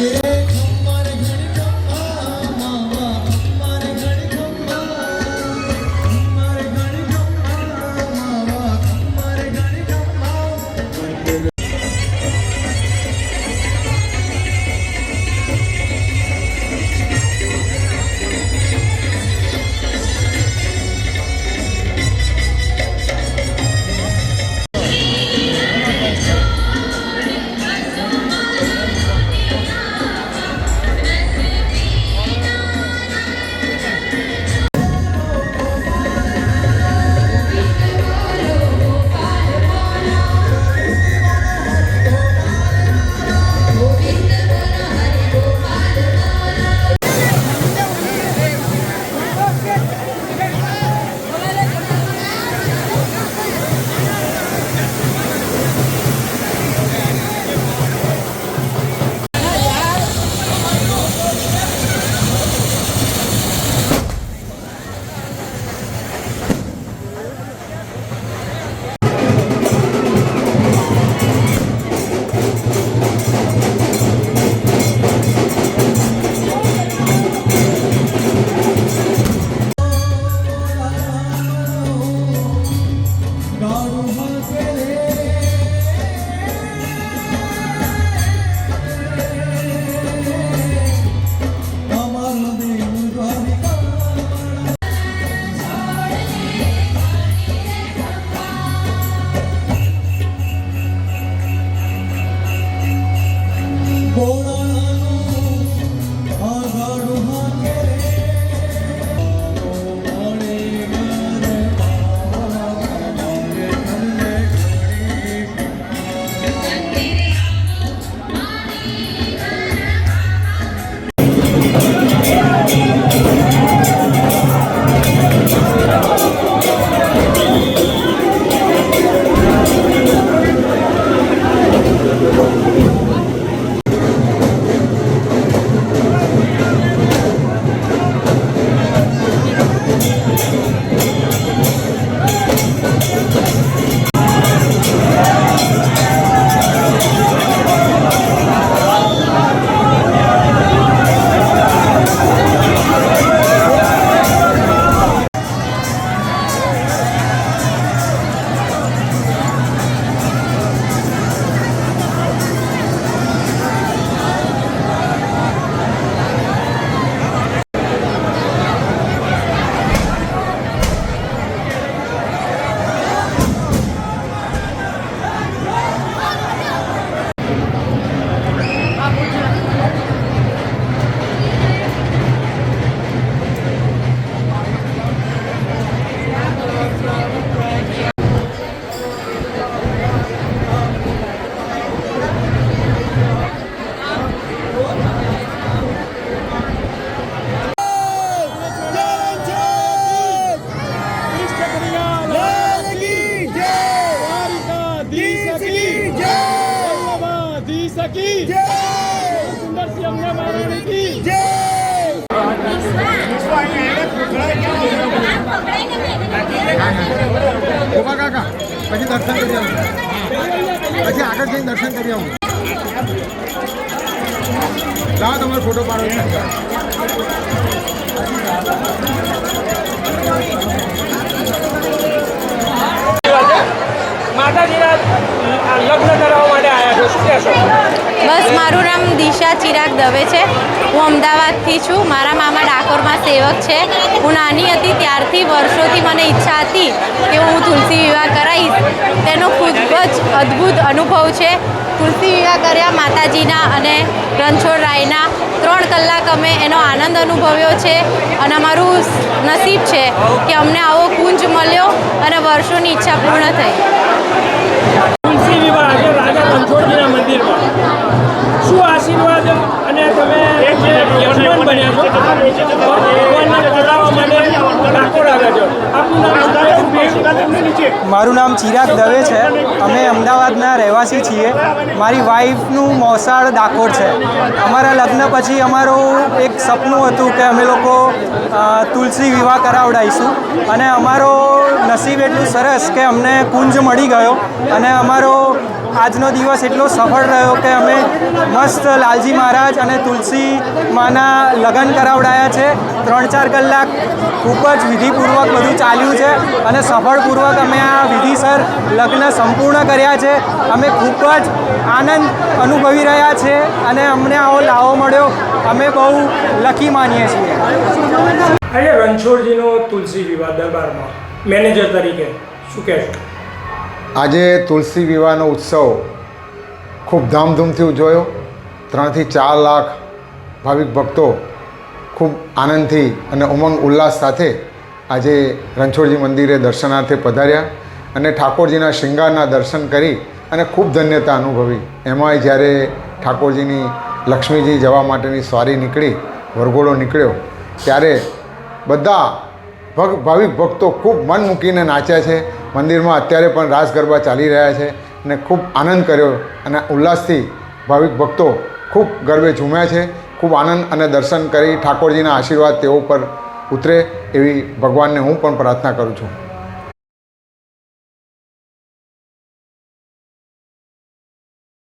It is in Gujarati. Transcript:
get. ગોપા કાકા, પછી દર્શન કરી આવું. પછી આગળ જઈને દર્શન કરી આવું. લાવો તમારો ફોટો પાડો. માતાજીના લગ્ન કરાવવા માટે આવ્યા છો. શું કહેશો? બસ, મારું નામ દિશા ચિરાગ દવે છે. હું અમદાવાદથી છું. મારા મામા ડાકોરમાં સેવક છે. હું નાની હતી, ત્યારથી વર્ષોથી મને ઈચ્છા હતી કે હું તુલસી વિવાહ કરાવીશ તેનો ખૂબ જ અદ્ભુત અનુભવ છે. તુલસી વિવાહ કર્યા માતાજીના અને રણછોડ રાયના ત્રણ કલાક અમે એનો આનંદ અનુભવ્યો છે અને અમારું નસીબ છે કે અમને આવો કુંજ મળ્યો અને વર્ષોની ઈચ્છા પૂર્ણ થઈ. મારું નામ ચિરાગ દવે છે. અમે અમદાવાદના રહેવાસી છીએ. મારી વાઈફનું મોસાળ ડાકોર છે. અમારા લગ્ન પછી અમારું એક સપનું હતું કે અમે લોકો તુલસી વિવાહ કરાવડાવીશું અને અમારો નસીબ એટલું સરસ કે અમને કુંજ મળી ગયો. અને અમારો આજનો દિવસ એટલો સફળ રહ્યો કે અમે મસ્ત લાલજી મહારાજ અને તુલસી માના લગ્ન કરાવડાયા છે. ત્રણ ચાર કલાક ખૂબ જ વિધિપૂર્વક બધું ચાલ્યું છે અને સફળપૂર્વક અમે આ વિધિસર લગ્ન સંપૂર્ણ કર્યા છે. અમે ખૂબ જ આનંદ અનુભવી રહ્યા છે અને અમને આવો લાવો મળ્યો. અમે બહુ લકી માનીએ છીએ. રણછોડજીનો તુલસી વિવાહ દરબારમાં. મેનેજર તરીકે. શું કહેશો? આજે તુલસી વિવાહનો ઉત્સવ ખૂબ ધામધૂમથી ઉજવાયો. ત્રણથી ચાર લાખ ભાવિક ભક્તો ખૂબ આનંદથી અને ઉમંગ ઉલ્લાસ સાથે આજે રણછોડજી મંદિરે દર્શનાર્થે પધાર્યા અને ઠાકોરજીના શૃંગારના દર્શન કરી અને ખૂબ ધન્યતા અનુભવી. એમાંય જ્યારે ઠાકોરજીની લક્ષ્મીજી જવા માટેની સ્વારી નીકળી, વરઘોડો નીકળ્યો, ત્યારે બધા ભાવિક ભક્તો ખૂબ મન મૂકીને નાચ્યા છે. મંદિરમાં અત્યારે પણ રાસ ગરબા ચાલી રહ્યા છે અને ખૂબ આનંદ કર્યો અને ઉલ્લાસથી ભાવિક ભક્તો ખૂબ ગરબે ઝૂમ્યા છે. ખૂબ આનંદ અને દર્શન કરી ઠાકોરજીના આશીર્વાદ તેઓ પર ઉતરે એવી ભગવાનને હું પણ પ્રાર્થના કરું છું.